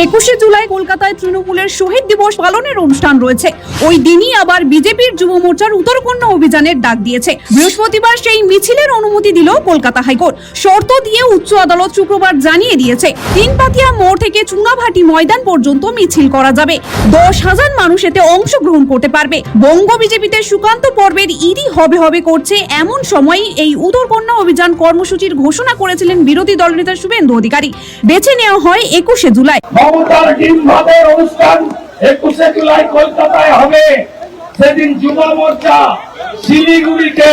একুশে জুলাই কলকাতায় তৃণমূলের শহীদ দিবস পালনের অনুষ্ঠান রয়েছে। ওই দিনই আবার বিজেপির যুব মোর্চার উত্তরকন্যা অভিযানের ডাক দিয়েছে। বৃহস্পতিবার সেই মিছিলের অনুমতি দিল কলকাতা হাইকোর্ট। শর্ত দিয়ে উচ্চ আদালত শুক্রবার জানিয়ে দিয়েছে, তিনপাতিয়া মোড় থেকে চুনাভাটি ময়দান পর্যন্ত মিছিল করা যাবে। দশ হাজার মানুষ এতে অংশগ্রহণ করতে পারবে। বঙ্গ বিজেপিতে সুকান্ত পর্বের ইডি হবে হবে করছে এমন সময়ই এই উত্তরকন্যা অভিযান কর্মসূচির ঘোষণা করেছিলেন বিরোধী দলনেতা শুভেন্দু অধিকারী। বেছে নেওয়া হয় একুশে জুলাই। অনুষ্ঠান একুশে জুলাই কলকাতায় হবে। সেদিন যুব মোর্চা শিলিগুড়িতে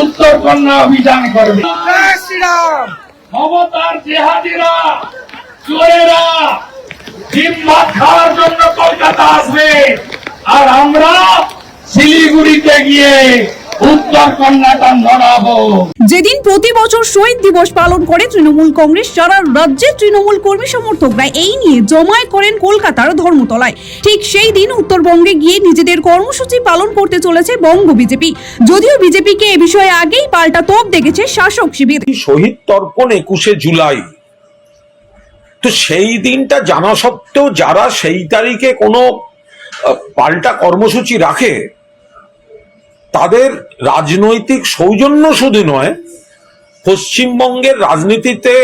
উত্তর কন্যা অভিযান করবে। ক্ষমতার জেহাদিরা চোরেরা জিম্মাত খাওয়ার জন্য কলকাতা আসবে। আর আমরা শিলিগুড়িতে গিয়ে উত্তর কন্যাটা নড়াবো যেদিন প্রতি বছর শহীদ দিবস পালন করে তৃণমূল কংগ্রেস সারা রাজ্যের তৃণমূল কর্মী সমর্থকরা এই নিয়ে জমায়েত করেন কলকাতার ধর্মতলায়। ঠিক সেই দিন উত্তরবঙ্গে গিয়ে নিজেদের কর্মসূচি পালন করতে চলেছে বঙ্গ বিজেপি। যদিও বিজেপিকে এ বিষয়ে আগেই পাল্টা তোপ দেখেছে শাসক শিবির। শহীদ তর্পণ একুশে জুলাই। তো সেই দিনটা জানা সত্ত্বেও যারা সেই তারিখে কোনো পাল্টা কর্মসূচি রাখে তাদের রাজনৈতিক সৌজন্য শুধু নয়, পশ্চিমবঙ্গের রাজনীতিতে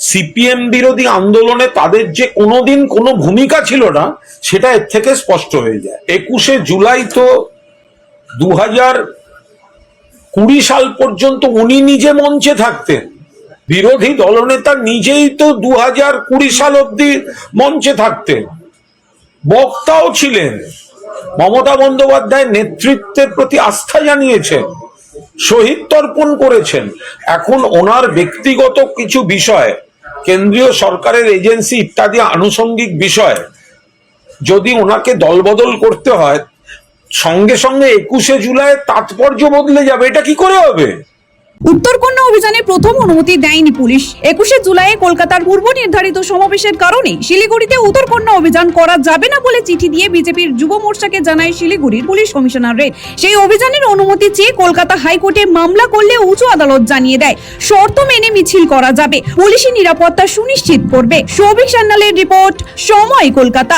সিপিএম বিরোধী আন্দোলনে তাদের যে কোনোদিন কোনো ভূমিকা ছিল না, সেটা এর থেকে স্পষ্ট হয়ে যায়। একুশে জুলাই তো দু কুড়ি সাল পর্যন্ত উনি নিজে মঞ্চে থাকতেন। বিরোধী দলনেতা নিজেই তো দু হাজার কুড়ি সাল অব্দি মঞ্চে থাকতেন। বক্তাও ছিলেন। মমতা বন্দ্যোপাধ্যায় নেতৃত্বের প্রতি আস্থা জানিয়েছেন, শহীদ তর্পণ করেছেন। এখন ওনার ব্যক্তিগত কিছু বিষয়, কেন্দ্রীয় সরকারের এজেন্সি ইত্যাদি আনুষঙ্গিক বিষয়, যদি ওনাকে দলবদল করতে হয়, সঙ্গে সঙ্গে একুশে জুলাই তাৎপর্য বদলে যাবে, এটা কি করে হবে? উত্তরকন্যা অভিযানে প্রথম অনুমতি দেয়নি পুলিশ। একুশে জুলাই কলকাতার পূর্ব নির্ধারিত সমাবেশের কারণে শিলিগুড়িতে উত্তরকন্যা অভিযান করা যাবে না বলে চিঠি দিয়ে বিজেপির যুব মোর্চাকে জানায় শিলিগুড়ির পুলিশ কমিশনারেট সেই অভিযানের অনুমতি চেয়ে কলকাতা হাইকোর্টে মামলা করলে উঁচু আদালত জানিয়ে দেয়, শর্ত মেনে মিছিল করা যাবে। পুলিশি নিরাপত্তা সুনিশ্চিত করবে। সৌভিক সান্যালের রিপোর্ট, সময় কলকাতা।